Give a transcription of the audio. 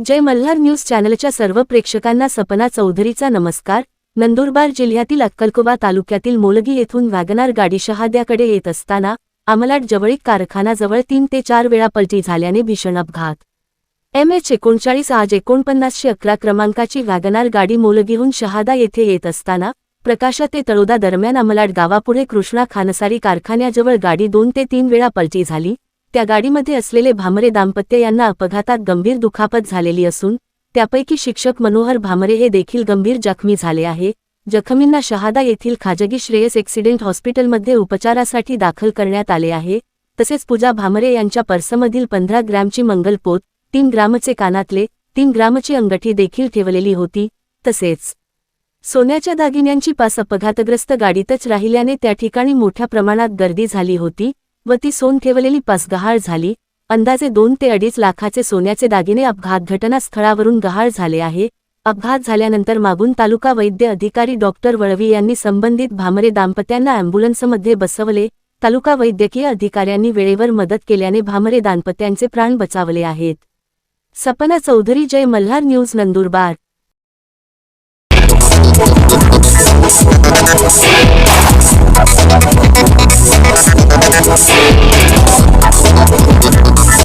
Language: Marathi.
जय मल्हार न्यूज चॅनलच्या सर्व प्रेक्षकांना सपना चौधरीचा नमस्कार. नंदुरबार जिल्ह्यातील अक्कलकोबा तालुक्यातील मोलगी येथून वॅगनार गाडी शहाद्याकडे येत असताना आमलाट जवळीक कारखानाजवळ तीन ते चार वेळा पलटी झाल्याने भीषण अपघात. एम एच एकोणचाळीस आज एकोणपन्नासशे अकरा क्रमांकाची वॅगनार गाडी मोलगीहून शहादा येथे येत असताना प्रकाशा ते तळोदा दरम्यान आमलाट गावापुढे कृष्णा खानसारी कारखान्याजवळ गाडी दोन ते तीन वेळा पलटी झाली. त्या गाडीमध्ये असलेले भामरे दाम्पत्य यांना अपघातात गंभीर दुखापत झालेली असून त्यापैकी शिक्षक मनोहर भामरे हे देखील गंभीर जखमी झाले आहे. जखमींना शहादा येथील खाजगी श्रेयस एक्सिडेंट हॉस्पिटलमध्ये उपचारासाठी दाखल करण्यात आले आहे. तसेच पूजा भामरे यांच्या पर्समधील पंधरा ग्रॅमची मंगलपोत तीन ग्रामचे कानातले तीन ग्रामची अंगठी देखील ठेवलेली होती. तसेच सोन्याच्या दागिन्यांची पास अपघातग्रस्त गाडीतच राहिल्याने त्या ठिकाणी मोठ्या प्रमाणात गर्दी झाली होती. व ती सोन ठेवलेली पास गहाळ झाली. अंदाजे दोन ते अडीच लाखाचे सोन्याचे दागिने अपघात घटनास्थळावरून गहाळ झाले आहे. अपघात झाल्यानंतर मागून तालुका वैद्य अधिकारी डॉक्टर वळवी यांनी संबंधित भामरे दाम्पत्यांना अँब्युलन्समध्ये बसवले. तालुका वैद्यकीय अधिकाऱ्यांनी वेळेवर मदत केल्याने भामरे दाम्पत्यांचे प्राण बचावले आहेत. सपना चौधरी जय मल्हार न्यूज नंदुरबार.